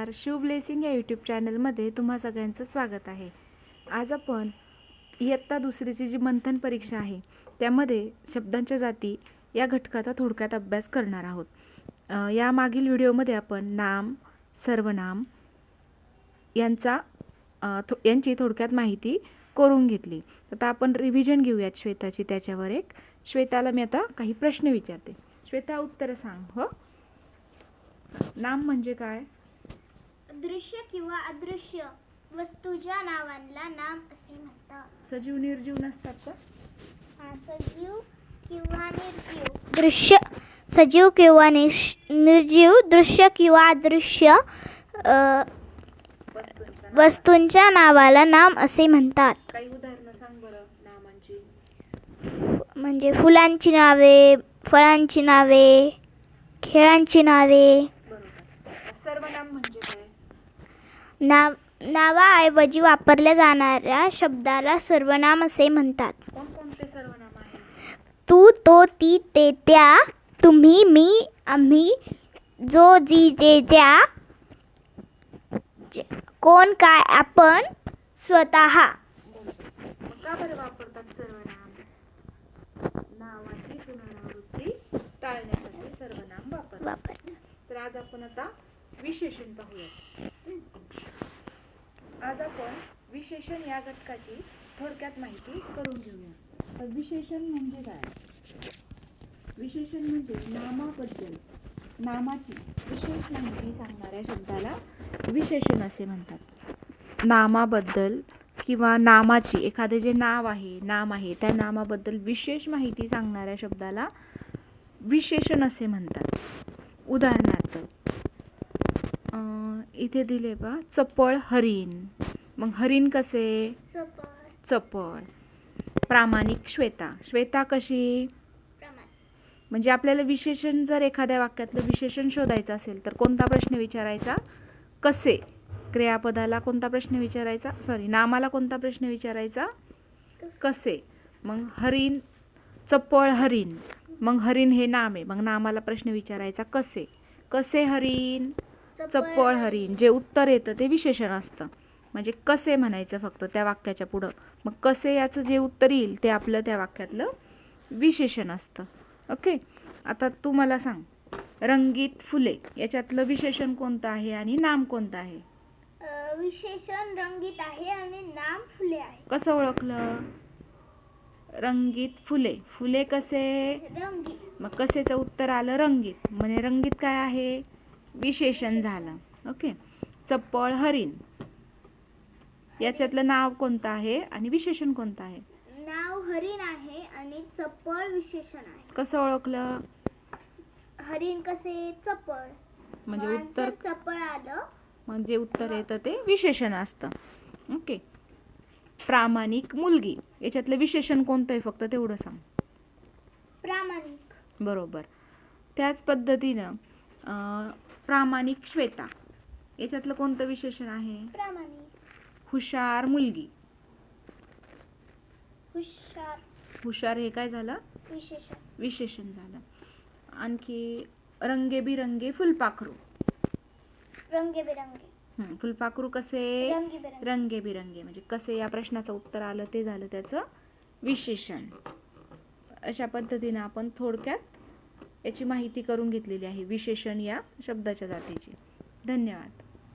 नमस्कार. शिव ब्लेसिंग या यूट्यूब चॅनलमध्ये तुम्हा सगळ्यांचं स्वागत आहे. आज आपण इयत्ता दुसरीची जी मंथन परीक्षा आहे त्यामध्ये शब्दांच्या जाती या घटकाचा थोडक्यात अभ्यास करणार आहोत. या मागील व्हिडिओमध्ये आपण नाम सर्वनाम यांचा थो यांची थोडक्यात माहिती करून घेतली. आता आपण रिव्हिजन घेऊयात श्वेताची त्याच्यावर एक. श्वेताला मी आता काही प्रश्न विचारते. श्वेता उत्तर सांग हो? नाम म्हणजे काय? दृश्य किंवा अदृश्य वस्तूच्या नावांना नाम असे म्हणतात. सजीव निर्जीव नसतात का? हा, सजीव किंवा निर्जीव. दृश्य सजीव किंवा निश निर्जीव दृश्य किंवा अदृश्य अ, वस्तूंच्या नावाला नाम असे म्हणतात. काही उदाहरणं सांग बरं नामांची. म्हणजे फुलांची नावे फळांची नावे खेळांची नावे. बरोबर. सर्वनाम म्हणजे काय? नाव नावाऐवजी वापरल्या जाणाऱ्या शब्दाला सर्वनाम असे म्हणतात. कोणकोणते सर्वनाम आहे तू तो ती ते त्या तुम्ही मी आम्ही जो जी जे ज्या कोण काय आपण स्वतः. का बरं वापरतात सर्वनाम? नावाची पुनरावृत्ती टाळण्यासाठी सर्वनाम वापरतात. वापर तर आज आपण आता विशेषण पाहूया आज आपण विशेषण या घटकाची थोडक्यात माहिती करून घेऊया. तर विशेषण म्हणजे काय? विशेषण म्हणजे नामाबद्दल. नामाची विशेष माहिती सांगणाऱ्या शब्दाला विशेषण असे म्हणतात. नामाबद्दल किंवा नामाची एखादे जे नाव आहे नाम आहे त्या नामाबद्दल विशेष माहिती सांगणाऱ्या शब्दाला विशेषण असे म्हणतात. उदाहरणार्थ इथे दिले बा चपळ हरिण. मग हरिण कसे? चपळ. प्रामाणिक श्वेता. श्वेता कशी? म्हणजे आपल्याला विशेषण जर एखाद्या वाक्यातलं विशेषण शोधायचं असेल तर कोणता प्रश्न विचारायचा? कसे? क्रियापदाला कोणता प्रश्न विचारायचा? सॉरी नामाला कोणता प्रश्न विचारायचा? कसे? मग हरिण चपळ हरिण. मग हरिण हे नाम आहे. मग नामाला प्रश्न विचारायचा कसे? कसे हरिण? चप्पळ हरिण जे उत्तर येतं ते विशेषण असतं. म्हणजे कसे म्हणायचं फक्त त्या वाक्याच्या पुढं. मग कसे याचं जे उत्तर येईल ते आपलं त्या वाक्यातलं विशेषण असतं. ओके? आता तू मला सांग. रंगीत फुले याच्यातलं विशेषण कोणतं आहे आणि नाम कोणतं आहे? विशेषण रंगीत आहे आणि नाम फुले आहे. कसं ओळखलं? रंगीत फुले. फुले कसे? रंगीत. मग कसेचं उत्तर आलं? रंगीत. म्हणजे रंगीत काय आहे? विशेषण झालं. ओके. चप्पळ हरिण. याच्यातलं नाव कोणतं आहे आणि विशेषण कोणतं आहे? नाव हरिण आहे आणि चप्पळ विशेषण आहे. कसं ओळखलं? हरिण कसे? चप्पळ. म्हणजे उत्तर चप्पळ आलं. म्हणजे उत्तर येतं ते विशेषण असतं. ओके. प्रामाणिक मुलगी. याच्यातलं विशेषण कोणतं आहे? फक्त तेवढं सांग. प्रामाणिक. बरोबर. त्याच पद्धतीनं अं, प्रामाणिक श्वेता. याच्यातलं कोणतं विशेषण आहे? प्रामाणिक. हुशार मुलगी. हुशार. हुशार हे काय झालं? विशेषण. विशेषण झालं. आणखी रंगेबिरंगे फुलपाखरू. रंगीबेरंगी. हं, फुलपाखरू कसे? रंगीबेरंगी. रंगेबिरंगे. म्हणजे कसे या प्रश्नाचं उत्तर आलं ते झालं त्याचं विशेषण. अशा पद्धतीनं आपण थोडक्यात याची माहिती करून घेतलेली आहे. विशेषण या शब्दाच्या जातीची. धन्यवाद.